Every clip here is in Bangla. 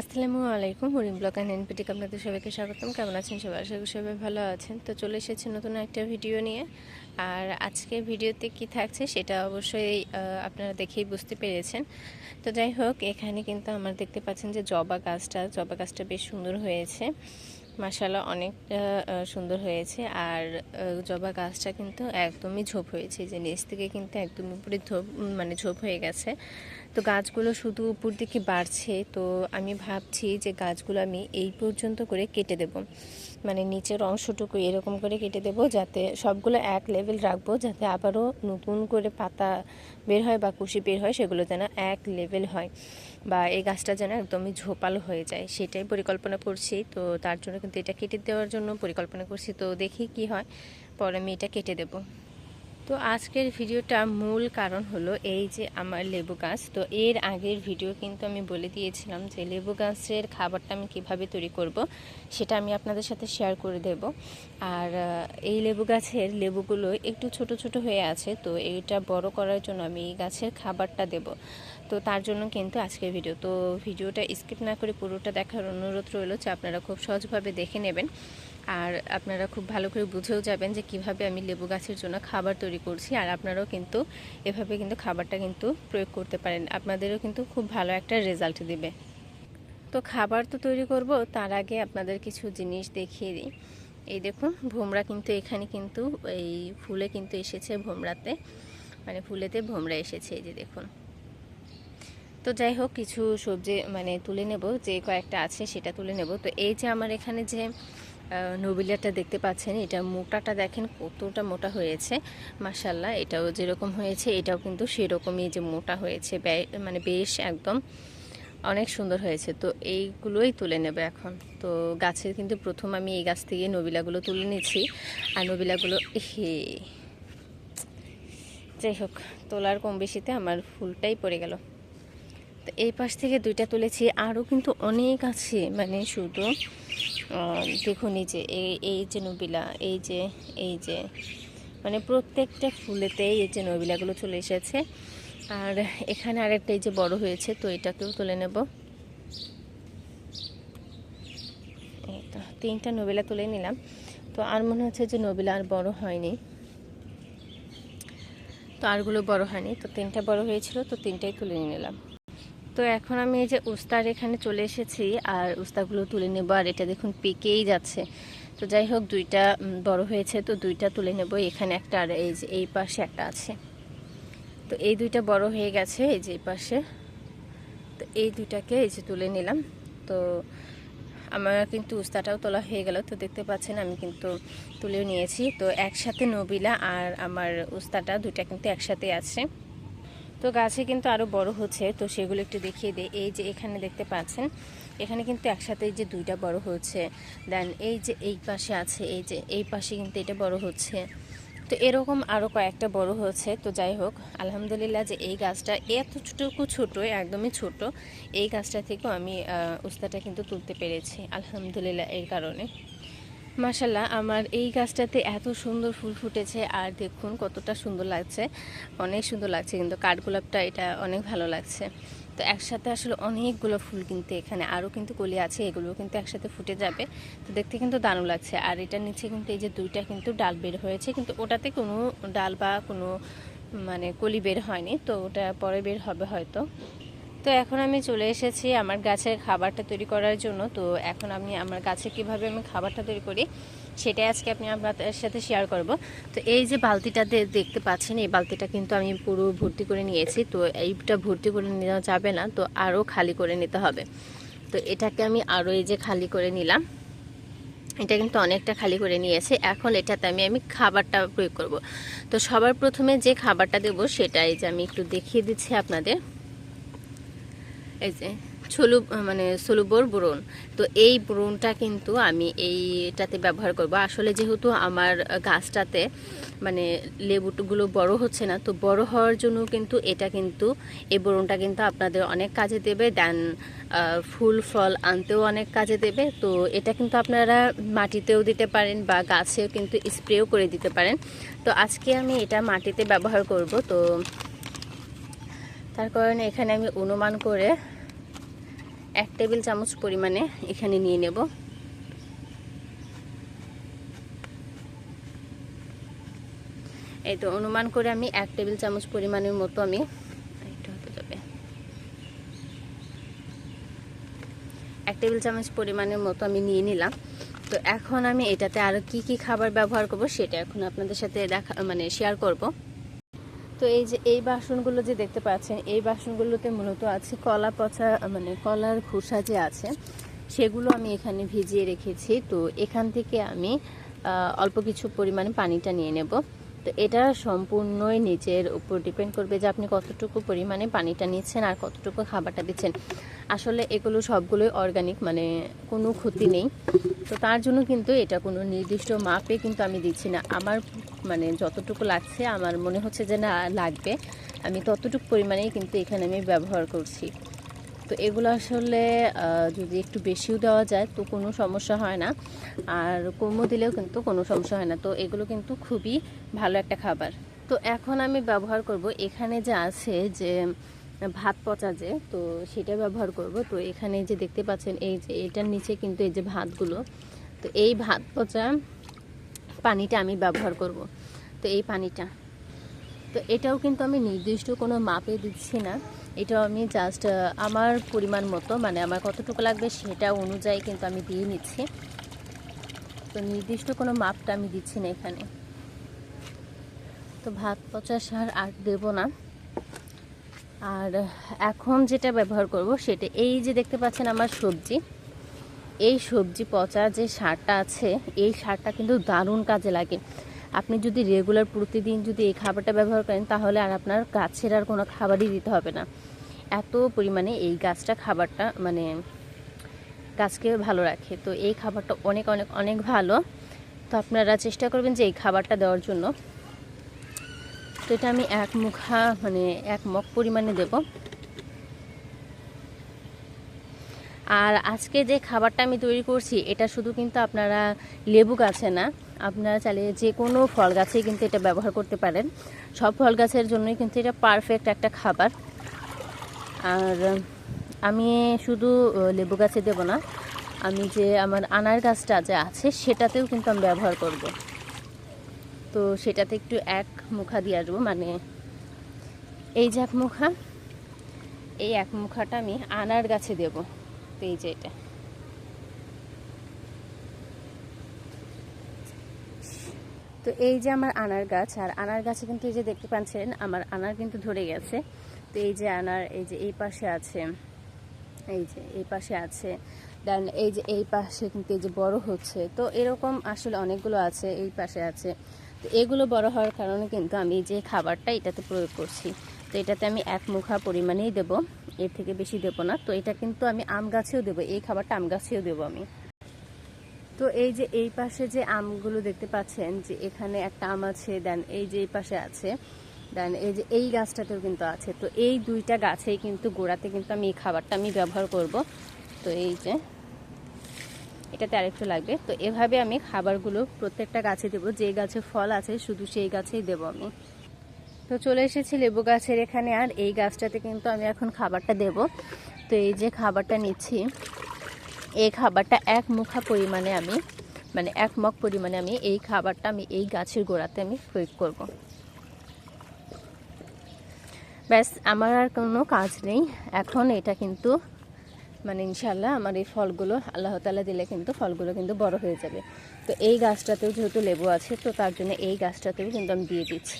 আসসালামু আলাইকুম হরিম ব্লক অ্যান্ড এনপিটিক আপনাদের সবাইকে স্বাগতম। কেমন আছেন সবাই? আশা করি সবাই ভালো আছেন। তো চলে এসেছি নতুন একটা ভিডিও নিয়ে। আর আজকে ভিডিওতে কি থাকছে সেটা অবশ্যই আপনারা দেখেই বুঝতে পেরেছেন। তো যাই হোক এখানে কিন্তু আমার দেখতে পাচ্ছেন যে জবা গাছটা জবা গাছটা বেশ সুন্দর হয়েছে। মাসাল্লাহ অনেকটা সুন্দর হয়েছে। আর জবা গাছটা কিন্তু একদমই ঝোপ হয়েছে। যে নিচ থেকে কিন্তু একদমই উপরে উম, মানে ঝোপ হয়ে গেছে। তো গাছগুলো শুধু উপর দিকে বাড়ছে, তো আমি ভাবছি যে গাছগুলো আমি এই পর্যন্ত করে কেটে দেব। মানে নিচের অংশটুকু এরকম করে কেটে দেব যাতে সবগুলো এক লেভেল রাখব, যাতে আবারও নতুন করে পাতা বের হয় বা কুশি বের হয়, সেগুলো যেন এক লেভেল হয় বা এই গাছটা যেন একদমই ঝোপালো হয়ে যায়। সেটাই পরিকল্পনা করছি, তো তার জন্য কিন্তু এটা কেটে দেওয়ার জন্য পরিকল্পনা করছি। তো দেখি কি হয়, পরে আমি এটা কেটে দেবো। তো আজকের ভিডিওটা মূল কারণ হলো এই যে আমার লেবু গাছ। তো এর আগের ভিডিও কিন্তু আমি বলে দিয়েছিলাম যে লেবু গাছের খাবারটা আমি কীভাবে তৈরি করব, সেটা আমি আপনাদের সাথে শেয়ার করে দেব। আর এই লেবু গাছের লেবুগুলো একটু ছোট ছোট হয়ে আছে, তো এইটা বড় করার জন্য আমি এই গাছের খাবারটা দেব। তো তার জন্য কিন্তু আজকের ভিডিও। তো ভিডিওটা স্কিপ না করে পুরোটা দেখার অনুরোধ রইল যে আপনারা খুব সহজভাবে দেখে নেবেন। আর আপনারা খুব ভালো করে বুঝেও যাবেন যে কীভাবে আমি লেবু গাছের জন্য খাবার তৈরি করছি, আর আপনারাও কিন্তু এভাবে কিন্তু খাবারটা কিন্তু প্রয়োগ করতে পারেন। আপনাদেরও কিন্তু খুব ভালো একটা রেজাল্ট দেবে। তো খাবার তো তৈরি করব, তার আগে আপনাদের কিছু জিনিস দেখিয়ে দিই। এই দেখুন, ভোমরা কিন্তু এখানে কিন্তু এই ফুলে কিন্তু এসেছে ভোমরাতে। মানে ফুলেতে ভোমরা এসেছে, এই যে দেখুন। তো যাই হোক, কিছু সবজি মানে তুলে নেব, যে কয়েকটা আছে সেটা তুলে নেব। তো এই যে আমার এখানে যে আহ, নবিলাটা দেখতে পাচ্ছেন এটা মোটাটা দেখেন কতটা মোটা হয়েছে। মাসাল্লাহ এটাও যেরকম হয়েছে এটাও কিন্তু সেরকমই যে মোটা হয়েছে মানে বেশ একদম অনেক সুন্দর হয়েছে। তো এইগুলোই তুলে নেবে এখন। তো গাছের কিন্তু প্রথম আমি এই গাছ থেকে নবিলাগুলো তুলে নিয়েছি। আর নবিলাগুলো হে যাই হোক তোলার কম বেশিতে আমার ফুলটাই পড়ে গেল। তো এই পাশ থেকে দুইটা তুলেছি আরও কিন্তু অনেক আছে মানে শুধু দেখুন এই যে এই যে নবিলা, এই যে এই যে মানে প্রত্যেকটা ফুলেতেই এই যে নবিলাগুলো চলে এসেছে। আর এখানে আরেকটা এই যে বড় হয়েছে, তো এটাকেও তুলে নেব। তিনটা নবিলা তুলে নিলাম। তো আর মনে হচ্ছে যে নবিলা আর বড় হয়নি। তো আরগুলো বড় হয়নি, তো তিনটা বড় হয়েছিল, তো তিনটাই তুলে নিলাম। তো এখন আমি এই যে উস্তার এখানে চলে এসেছি, আর উস্তাগুলো তুলে নেব, আর এটা দেখুন পেকেই যাচ্ছে। তো যাই হোক, দুইটা বড় হয়েছে, তো দুইটা তুলে নেব এখানে একটা আর এই যে, এই পাশে একটা আছে। তো এই দুইটা বড় হয়ে গেছে, এই যে এই পাশে। তো এই দুইটাকে এই যে তুলে নিলাম। তো আমার কিন্তু উস্তাটাও তোলা হয়ে গেল, তো দেখতে পাচ্ছেন আমি কিন্তু তুলেও নিয়েছি। তো একসাথে নবিলা আর আমার উস্তাটা, দুইটা কিন্তু একসাথে আছে। তো গাছে কিন্তু আরও বড় হচ্ছে, তো সেগুলো একটু দেখিয়ে দিই। এই যে এখানে দেখতে পাচ্ছেন, এখানে কিন্তু একসাথে এই যে দুইটা বড় হচ্ছে। দেন এই যে এই পাশে আছে, এই যে এই পাশে কিন্তু এটা বড় হচ্ছে। তো এরকম আরও কয়েকটা বড় হচ্ছে, তো যাই হোক, আলহামদুলিল্লাহ যে এই গাছটা এতটুকু ছোটো, একদমই ছোট, এই গাছটা থেকেও আমি উস্তাটা কিন্তু তুলতে পেরেছি, আলহামদুলিল্লাহ এর কারণে। মাশাল্লাহ আমার এই গাছটাতে এত সুন্দর ফুল ফুটেছে আর দেখুন কতটা সুন্দর লাগছে। অনেক সুন্দর লাগছে কিন্তু কাঠগোলাপটা এটা অনেক ভালো লাগছে। তো একসাথে আসলে অনেকগুলো ফুল কিন্তু এখানে, আরও কিন্তু কলি আছে এগুলো কিন্তু একসাথে ফুটে যাবে। তো দেখতে কিন্তু দারুণ লাগছে। আর এটার নিচে কিন্তু এই যে দুইটা কিন্তু ডাল বের হয়েছে, কিন্তু ওটাতে কোনো ডাল বা কোনো মানে কলি বের হয়নি, তো ওটা পরে বের হবে হয়তো। তো এখন আমি চলে এসেছি আমার গাছের খাবারটা তৈরি করার জন্য। তো এখন আমি আমার গাছে কীভাবে আমি খাবারটা তৈরি করি, সেটাই আজকে আপনি আপনাদের সাথে শেয়ার করব। তো এই যে বালতিটা দেখতে পাচ্ছেন, এই বালতিটা কিন্তু আমি পুরো ভর্তি করে নিয়েছি। তো এইটা ভর্তি করে নেওয়া যাবে না, তো আরও খালি করে নিতে হবে। তো এটাকে আমি আরও এই যে খালি করে নিলাম। এটা কিন্তু অনেকটা খালি করে নিয়েছে। এখন এটাতে আমি আমি খাবারটা প্রয়োগ করব। তো সবার প্রথমে যে খাবারটা দেবো, সেটাই যে আমি একটু দেখিয়ে দিচ্ছি আপনাদের। এই যে ছলু মানে সলুবর ব্রণ। তো এই ব্রণটা কিন্তু আমি এইটাতে ব্যবহার করব। আসলে যেহেতু আমার গাছটাতে মানে লেবুগুলো বড় হচ্ছে না, তো বড় হওয়ার জন্য কিন্তু এটা কিন্তু, এই ব্রণটা কিন্তু আপনাদের অনেক কাজে দেবে। দেন ফুল, ফল আনতেও অনেক কাজে দেবে। তো এটা কিন্তু আপনারা মাটিতেও দিতে পারেন বা গাছেও কিন্তু স্প্রেও করে দিতে পারেন। তো আজকে আমি এটা মাটিতে ব্যবহার করব। তো তার কারণে এখানে আমি অনুমান করে এক টেবিল চামচ পরিমাণে এখানে নিয়ে নেব। এই তো অনুমান করে আমি এক টেবিল চামচ পরিমাণের মতো আমি এক টেবিল চামচ পরিমাণের মতো আমি নিয়ে নিলাম। তো এখন আমি এটাতে আরও কি কি খাবার ব্যবহার করব সেটা এখন আপনাদের সাথে দেখা মানে শেয়ার করব। তো এই যে, এই বাসনগুলো যে দেখতে পাচ্ছেন, এই বাসনগুলোতে মূলত আছে কলা পচা মানে কলার খোসা যে আছে, সেগুলো আমি এখানে ভিজিয়ে রেখেছি। তো এখান থেকে আমি অল্প কিছু পরিমাণে পানিটা নিয়ে নেব। তো এটা সম্পূর্ণই নিজের উপর ডিপেন্ড করবে যে আপনি কতটুকু পরিমাণে পানিটা নিচ্ছেন আর কতটুকু খাবারটা দিচ্ছেন। আসলে এগুলো সবগুলোই অর্গানিক মানে কোনো ক্ষতি নেই। তো তার জন্য কিন্তু এটা কোনো নির্দিষ্ট মাপে কিন্তু আমি দিচ্ছি না। আমার মানে যতটুকু লাগছে, আমার মনে হচ্ছে যে না, লাগবে। আমি ততটুকু পরিমাণেই কিন্তু এখানে আমি ব্যবহার করছি। তো এগুলো আসলে যদি একটু বেশিও দেওয়া যায়, তো কোনো সমস্যা হয় না। আর কমও দিলেও কিন্তু কোনো সমস্যা হয় না। তো এগুলো কিন্তু খুবই ভালো একটা খাবার। তো এখন আমি ব্যবহার করব এখানে যে আছে যে ভাত পচা যে, তো সেটা ব্যবহার করব। তো এখানে যে দেখতে পাচ্ছেন, এই যে এটার নিচে কিন্তু এই যে ভাতগুলো, তো এই ভাত পচা পানিটা আমি ব্যবহার করব। তো এই পানিটা, তো এটাও কিন্তু আমি নির্দিষ্ট কোনো মাপে দিচ্ছি না। এটাও আমি জাস্ট আমার পরিমাণ মতো মানে আমার কতটুকু লাগবে সেটা অনুযায়ী কিন্তু আমি দিয়ে নিচ্ছি। তো নির্দিষ্ট কোনো মাপটা আমি দিচ্ছি না এখানে। তো ভাত পচা সার আর দেব না। আর এখন যেটা ব্যবহার করব সেটা, এই যে দেখতে পাচ্ছেন আমার সবজি, এই সবজি পচা যে সারটা আছে, এই সারটা কিন্তু দারুণ কাজে লাগে। আপনি যদি রেগুলার প্রতিদিন যদি এই খাবারটা ব্যবহার করেন, তাহলে আর আপনার গাছের আর কোনো খাবারই দিতে হবে না। এত পরিমাণে এই গাছটা খাবারটা মানে গাছকে ভালো রাখে। তো এই খাবারটা অনেক অনেক অনেক ভালো। তো আপনারা চেষ্টা করবেন যে এই খাবারটা দেওয়ার জন্য। তো এটা আমি এক মুখা মানে এক মগ পরিমাণে দেব। আর আজকে যে খাবারটা আমি তৈরি করছি, এটা শুধু কিন্তু আপনারা লেবু গাছে না, আপনারা চাইলে যে কোনো ফল গাছেই কিন্তু এটা ব্যবহার করতে পারেন। সব ফল গাছের জন্যই কিন্তু এটা পারফেক্ট একটা খাবার। আর আমি শুধু লেবু গাছে দেব না, আমি যে আমার আনার গাছটা যে আছে, সেটাতেও কিন্তু আমি ব্যবহার করব। তো সেটাতে একটু এক মুখা দিয়ে আসব মানে এই যে এক মুখা, এই এক মুখাটা আমি আনার গাছে দেব, তো এই যে এটা। তো এই যে আমার আনার গাছ, আর আনার গাছে কিন্তু এই যে দেখতে পাচ্ছেন, আমার আনার কিন্তু ধরে গেছে। তো এই যে আনার, এই যে এই পাশে আছে, এই যে এই পাশে আছে, দেন এই যে এই পাশে কিন্তু এই যে বড় হচ্ছে, তো এরকম আসলে অনেকগুলো আছে, এই পাশে আছে। তো এগুলো বড় হওয়ার কারণে কিন্তু আমি যে খাবারটা এটাতে প্রয়োগ করছি, তো এটাতে আমি এক মুখা পরিমাণেই দেব, এর থেকে বেশি দেবো না। তো এটা কিন্তু আমি আম গাছেও দেবো, এই খাবারটা আম গাছেও দেবো আমি। তো এই যে এই পাশে যে আমগুলো দেখতে পাচ্ছেন, যে এখানে একটা আম আছে, দেন এই যে এই পাশে আছে, দেন এই যে এই গাছটাতেও কিন্তু আছে। তো এই দুইটা গাছেই কিন্তু গোড়াতে কিন্তু আমি এই খাবারটা আমি ব্যবহার করব। তো এই যে এটাতে আরেকটু লাগবে। তো এভাবে আমি খাবারগুলো প্রত্যেকটা গাছে দেবো। যে গাছে ফল আছে, শুধু সেই গাছেই দেবো আমি। তো চলে এসেছি লেবু গাছের এখানে, আর এই গাছটাতে কিন্তু আমি এখন খাবারটা দেব। তো এই যে খাবারটা নিচ্ছি, এই খাবারটা এক মুখা পরিমাণে আমি মানে এক মগ পরিমাণে আমি এই খাবারটা আমি এই গাছের গোড়াতে আমি প্রয়োগ করব। ব্যাস, আমার আর কোনো কাজ নেই। এখন এটা কিন্তু মানে ইনশাল্লাহ আমার এই ফলগুলো আল্লাহ তালা দিলে কিন্তু ফলগুলো কিন্তু বড় হয়ে যাবে। তো এই গাছটাতেও যেহেতু লেবু আছে, তো তার জন্য এই গাছটাতেও কিন্তু আমি দিয়ে দিচ্ছি।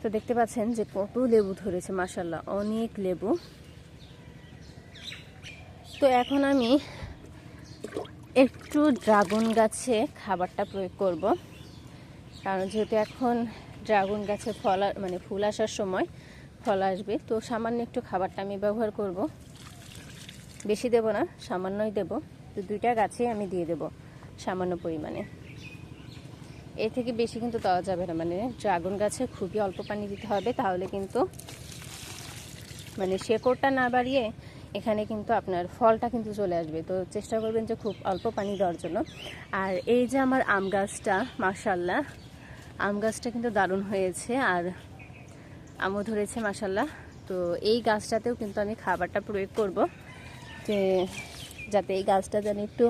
তো দেখতে পাচ্ছেন যে কত লেবু ধরেছে মাসাল্লাহ অনেক লেবু। তো এখন আমি একটু ড্রাগন গাছে খাবারটা প্রয়োগ করব। কারণ যেহেতু এখন ড্রাগন গাছে ফল মানে ফুল আসার সময় ফল আসবে, তো সামান্য একটু খাবারটা আমি ব্যবহার করব। বেশি দেব না, সামান্যই দেব। তো দুইটা গাছে আমি দিয়ে দেব সামান্য পরিমাণে। এর থেকে বেশি কিন্তু দেওয়া যাবে না মানে ড্রাগন গাছে খুবই অল্প পানি দিতে হবে, তাহলে কিন্তু মানে শেকড়টা না বাড়িয়ে এখানে কিন্তু আপনার ফলটা কিন্তু চলে আসবে। তো চেষ্টা করবেন যে খুব অল্প পানি দেওয়ার জন্য। আর এই যে আমার আম গাছটা মার্শাল্লাহ আম গাছটা কিন্তু দারুণ হয়েছে, আর আমও ধরেছে মাসাল্লাহ তো এই গাছটাতেও কিন্তু আমি খাবারটা প্রয়োগ করব। যে যাতে এই গাছটা যেন একটু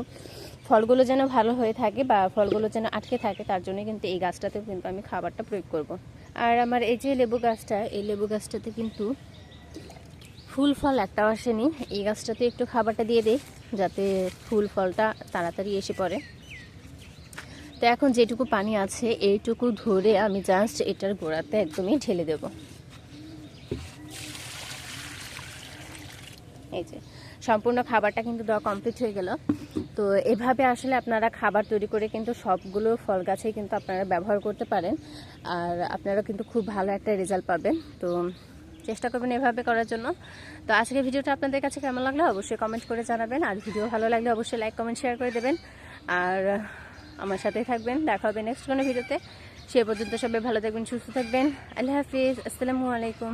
ফলগুলো যেন ভালো হয়ে থাকে বা ফলগুলো যেন আটকে থাকে, তার জন্য কিন্তু এই গাছটাতেও কিন্তু আমি খাবারটা প্রয়োগ করব। আর আমার এই যে লেবু গাছটা, এই লেবু গাছটাতে কিন্তু ফুল ফল একটাও আসেনি। এই গাছটাতে একটু খাবারটা দিয়ে দিই, যাতে ফুল ফলটা তাড়াতাড়ি এসে পড়ে। তো এখন যেটুকু পানি আছে, এইটুকু ধরে আমি জাস্ট এটার গোড়াতে একদমই ঢেলে দেব। এই যে। সম্পূর্ণ খাবারটা কিন্তু দেওয়া কমপ্লিট হয়ে গেল। তো এভাবে আসলে আপনারা খাবার তৈরি করে কিন্তু সবগুলো ফল গাছেই কিন্তু আপনারা ব্যবহার করতে পারেন। আর আপনারা কিন্তু খুব ভালো একটা রেজাল্ট পাবেন। তো চেষ্টা করবেন এভাবে করার জন্য। তো আজকের ভিডিওটা আপনাদের কাছে কেমন লাগল অবশ্যই কমেন্ট করে জানাবেন। আর ভিডিও ভালো লাগলে অবশ্যই লাইক কমেন্ট শেয়ার করে দেবেন। আর আমার সাথেই থাকবেন। দেখা হবে নেক্সট কোনো ভিডিওতে। সে পর্যন্ত সবাই ভালো থাকবেন, সুস্থ থাকবেন। আল্লাহ হাফিজ। আসসালামু আলাইকুম।